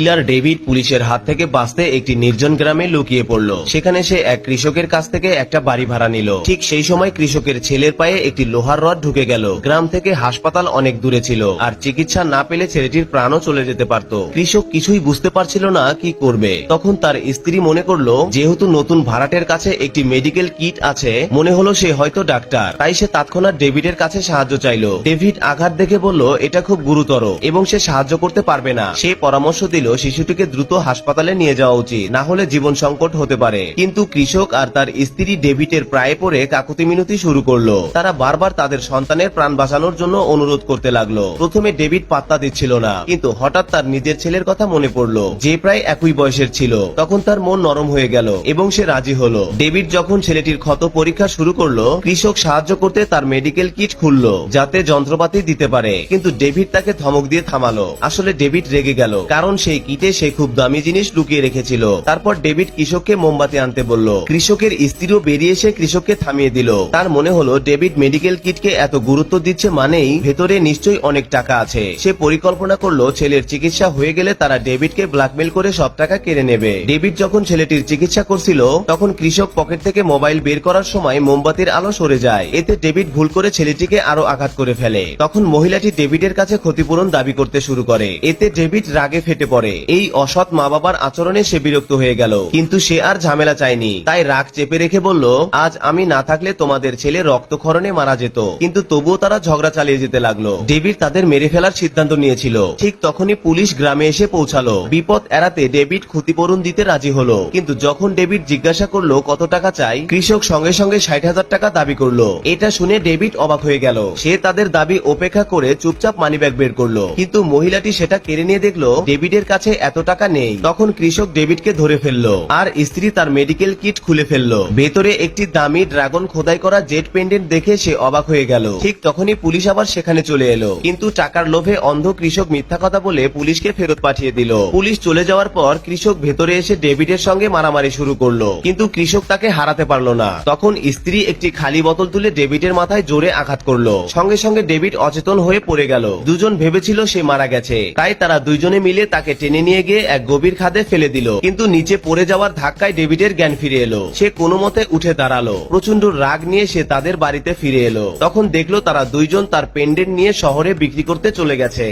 কিলার David পুলিশের হাত থেকে বাঁচতে একটি নির্জন গ্রামে লুকিয়ে পড়ল। সেখানে সে এক কৃষকের কাছ থেকে একটা বাড়ি ভাড়া নিল। ঠিক সেই সময় কৃষকের ছেলের পায়ে একটি লোহার রড ঢুকে গেল। গ্রাম থেকে হাসপাতাল অনেক দূরে ছিল, আর চিকিৎসা না পেলে ছেলেটির প্রাণও চলে যেতে পারত। কৃষক কিছুই বুঝতে পারছিল না কি করবে। তখন তার স্ত্রী মনে করল, যেহেতু নতুন ভাড়াটের কাছে একটি মেডিকেল কিট আছে, মনে হলো সে হয়তো ডাক্তার। তাই সে তৎক্ষণাৎ ডেভিডের কাছে সাহায্য চাইলো। ডেভিড আঘাত দেখে বলল, এটা খুব গুরুতর এবং সে সাহায্য করতে পারবে না। সে পরামর্শ দিল শিশুটিকে দ্রুত হাসপাতালে নিয়ে যাওয়া উচিত, না হলে জীবন সংকট হতে পারে। কিন্তু কৃষক আর তার স্ত্রী ডেভিডের প্রায় পরে কাকুতি মিনতি শুরু করল। তারা বারবার তাদের সন্তানের প্রাণ বাঁচানোর জন্য অনুরোধ করতে লাগল। প্রথমে ডেভিড পাত্তা দিচ্ছিল না, কিন্তু হঠাৎ তার নিজের ছেলের কথা মনে পড়ল, যে প্রায় একই বয়সের ছিল। তখন তার মন নরম হয়ে গেল এবং সে রাজি হলো। ডেভিড যখন ছেলেটির ক্ষত পরীক্ষা শুরু করল, কৃষক সাহায্য করতে তার মেডিকেল কিট খুললো, যাতে যন্ত্রপাতি দিতে পারে। কিন্তু ডেভিড তাকে ধমক দিয়ে থামালো। আসলে ডেভিড রেগে গেল, কারণ সেই কিটে সে খুব দামি জিনিস লুকিয়ে রেখেছিল। তারপর ডেভিড কৃষককে মোমবাতি আনতে বলল, কৃষকের স্ত্রীও বেরিয়ে এসে কৃষককে থামিয়ে দিল। তার মনে হলো, ডেভিড মেডিকেল কিটকে এত গুরুত্ব দিচ্ছে মানেই ভেতরে নিশ্চয়ই অনেক টাকা আছে। সে পরিকল্পনা করল, ছেলের চিকিৎসা হয়ে গেলে তারা ডেভিডকে ব্ল্যাকমেল করে সব টাকা কেড়ে নেবে। ডেভিড যখন ছেলেটির চিকিৎসা করছিল, তখন কৃষক পকেট থেকে মোবাইল বের করার সময় মোমবাতির আলো সরে যায়। এতে ডেভিড ভুল করে ছেলেটিকে আরও আঘাত করে ফেলে। তখন মহিলাটি ডেভিডের কাছে ক্ষতিপূরণ দাবি করতে শুরু করে। এতে ডেভিড রাগে ফেটে পড়ে। এই অসৎ মা বাবার আচরণে সে বিরক্ত হয়ে গেল। কিন্তু সে আর ঝামেলা চায়নি। তাই রাগ চেপে রেখে বলল, আজ আমি না থাকলে তোমাদের ছেলে রক্তক্ষরণে মারা যেত। কিন্তু তবুও তারা ঝগড়া চালিয়ে যেতে লাগল। ডেভিড তাদের মেরে ফেলার সিদ্ধান্ত নিয়েছিল। ঠিক তখনই পুলিশ গ্রামে এসে পৌঁছালো। বিপদ এড়াতে ডেভিড ক্ষতিপূরণ দিতে রাজি হলো। কিন্তু যখন ডেভিড জিজ্ঞাসা করল, কত টাকা চাই? কৃষক সঙ্গে সঙ্গে ষাট হাজার টাকা দাবি করল। এটা শুনে ডেভিড অবাক হয়ে গেল। সে তাদের দাবি উপেক্ষা করে চুপচাপ মানিব্যাগ বের করল। কিন্তু মহিলাটি সেটা কেড়ে নিয়ে দেখল, ডেভিডের কাছে এত টাকা নেই। তখন কৃষক ডেভিডকে ধরে ফেলল। আর স্ত্রী তার মেডিকেল কিট খুলে ফেলল। ভেতরে একটি দামি ড্রাগন খোদাই করা জেট পেন্ডেন্ট দেখে সে অবাক হয়ে গেল। ঠিক তখনই পুলিশ আবার সেখানে চলে এলো। কিন্তু টাকার লোভে অন্ধ কৃষক মিথ্যা কথা বলে পুলিশকে ফেরত পাঠিয়ে দিল। পুলিশ চলে যাওয়ার পর কৃষক ভেতরে এসে ডেভিডের সঙ্গে মারামারি শুরু করল। কিন্তু কৃষক তাকে হারাতে পারল না। তখন স্ত্রী একটি খালি বোতল তুলে ডেভিডের মাথায় জোরে আঘাত করল। সঙ্গে সঙ্গে ডেভিড অচেতন হয়ে পড়ে গেল। দুজন ভেবেছিল সে মারা গেছে। তাই তারা দুইজনে মিলে তাকে টেনে নিয়ে গিয়ে এক গভীর খাদে ফেলে দিল। কিন্তু নিচে পড়ে যাওয়ার ধাক্কায় ডেভিডের জ্ঞান ফিরে এলো। সে কোনো মতে উঠে দাঁড়াল। প্রচণ্ড রাগ নিয়ে সে তাদের বাড়িতে ফিরে এলো। তখন দেখল তারা দুইজন তার পেন্ডেন্ট নিয়ে শহরে বিক্রি করতে চলে গেছে।